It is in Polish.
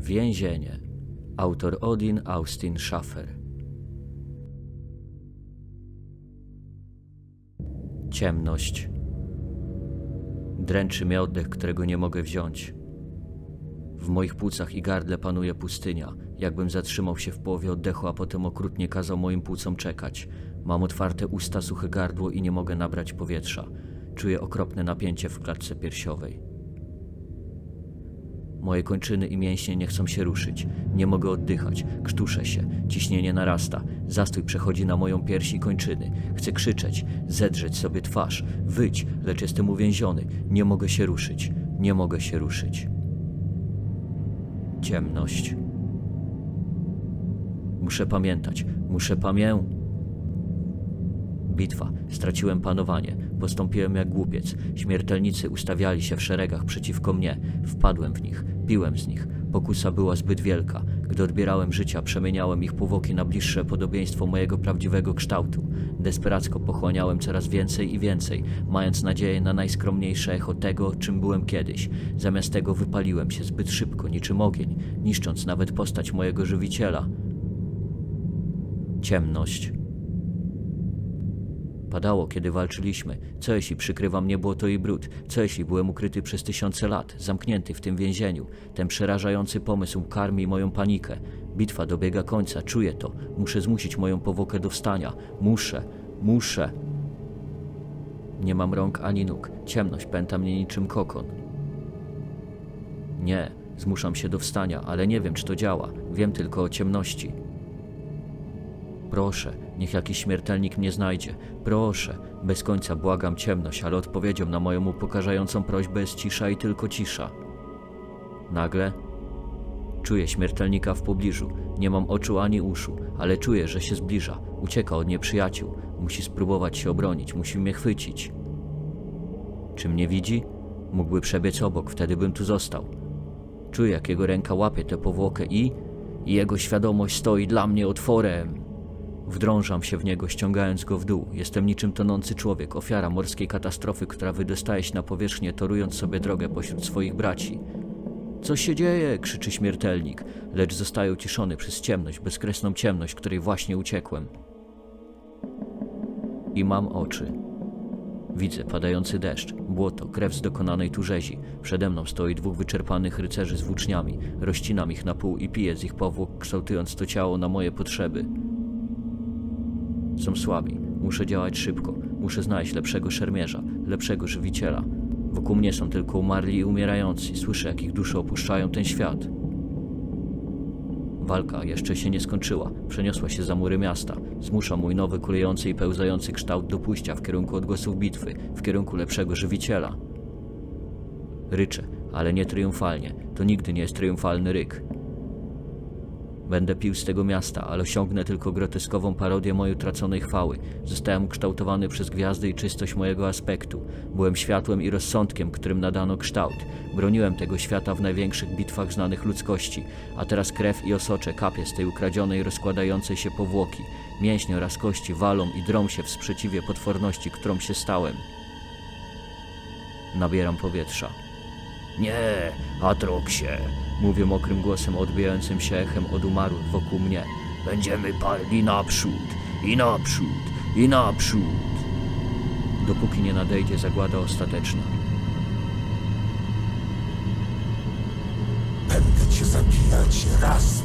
Więzienie. Autor Odin Austin Schaffer. Ciemność. Dręczy mnie oddech, którego nie mogę wziąć. W moich płucach i gardle panuje pustynia, jakbym zatrzymał się w połowie oddechu, a potem okrutnie kazał moim płucom czekać. Mam otwarte usta, suche gardło i nie mogę nabrać powietrza. Czuję okropne napięcie w klatce piersiowej. Moje kończyny i mięśnie nie chcą się ruszyć. Nie mogę oddychać. Krztuszę się. Ciśnienie narasta. Zastój przechodzi na moją piersi i kończyny. Chcę krzyczeć, zedrzeć sobie twarz, wyć, lecz jestem uwięziony. Nie mogę się ruszyć. Nie mogę się ruszyć. Ciemność. Muszę pamiętać. Muszę pamię... Bitwa. Straciłem panowanie. Postąpiłem jak głupiec. Śmiertelnicy ustawiali się w szeregach przeciwko mnie. Wpadłem w nich. Piłem z nich. Pokusa była zbyt wielka. Gdy odbierałem życia, przemieniałem ich powłoki na bliższe podobieństwo mojego prawdziwego kształtu. Desperacko pochłaniałem coraz więcej i więcej, mając nadzieję na najskromniejsze echo tego, czym byłem kiedyś. Zamiast tego wypaliłem się zbyt szybko, niczym ogień, niszcząc nawet postać mojego żywiciela. Ciemność. Padało, kiedy walczyliśmy. Co jeśli przykrywa mnie błoto i brud? Co jeśli byłem ukryty przez tysiące lat, zamknięty w tym więzieniu? Ten przerażający pomysł karmi moją panikę. Bitwa dobiega końca, czuję to. Muszę zmusić moją powłokę do wstania. Muszę, muszę. Nie mam rąk ani nóg. Ciemność pęta mnie niczym kokon. Nie, zmuszam się do wstania, ale nie wiem, czy to działa. Wiem tylko o ciemności. Proszę, niech jakiś śmiertelnik mnie znajdzie. Proszę, bez końca błagam ciemność, ale odpowiedzią na moją upokarzającą prośbę jest cisza i tylko cisza. Nagle czuję śmiertelnika w pobliżu. Nie mam oczu ani uszu, ale czuję, że się zbliża. Ucieka od nieprzyjaciół. Musi spróbować się obronić, musi mnie chwycić. Czy mnie widzi? Mógłby przebiec obok, wtedy bym tu został. Czuję, jak jego ręka łapie tę powłokę i... i jego świadomość stoi dla mnie otworem. Wdrążam się w niego, ściągając go w dół. Jestem niczym tonący człowiek, ofiara morskiej katastrofy, która wydostaje się na powierzchnię, torując sobie drogę pośród swoich braci. Co się dzieje? krzyczy śmiertelnik, lecz zostaje uciszony przez ciemność, bezkresną ciemność, której właśnie uciekłem. I mam oczy. Widzę padający deszcz, błoto, krew z dokonanej tu rzezi. Przede mną stoi dwóch wyczerpanych rycerzy z włóczniami. Rozcinam ich na pół i piję z ich powłok, kształtując to ciało na moje potrzeby. Są słabi. Muszę działać szybko. Muszę znaleźć lepszego szermierza, lepszego żywiciela. Wokół mnie są tylko umarli i umierający. Słyszę, jak ich dusze opuszczają ten świat. Walka jeszcze się nie skończyła. Przeniosła się za mury miasta. Zmusza mój nowy kulejący i pełzający kształt do pójścia w kierunku odgłosów bitwy, w kierunku lepszego żywiciela. Ryczę, ale nie triumfalnie. To nigdy nie jest triumfalny ryk. Będę pił z tego miasta, ale osiągnę tylko groteskową parodię mojej utraconej chwały. Zostałem ukształtowany przez gwiazdy i czystość mojego aspektu. Byłem światłem i rozsądkiem, którym nadano kształt. Broniłem tego świata w największych bitwach znanych ludzkości, a teraz krew i osocze kapie z tej ukradzionej, rozkładającej się powłoki. Mięśnie oraz kości walą i drą się w sprzeciwie potworności, którą się stałem. Nabieram powietrza. Nie, Atroksie, mówię mokrym głosem odbijającym się echem od umarłych wokół mnie. Będziemy palni naprzód, i naprzód, i naprzód. Dopóki nie nadejdzie zagłada ostateczna. Będę cię zabijać raz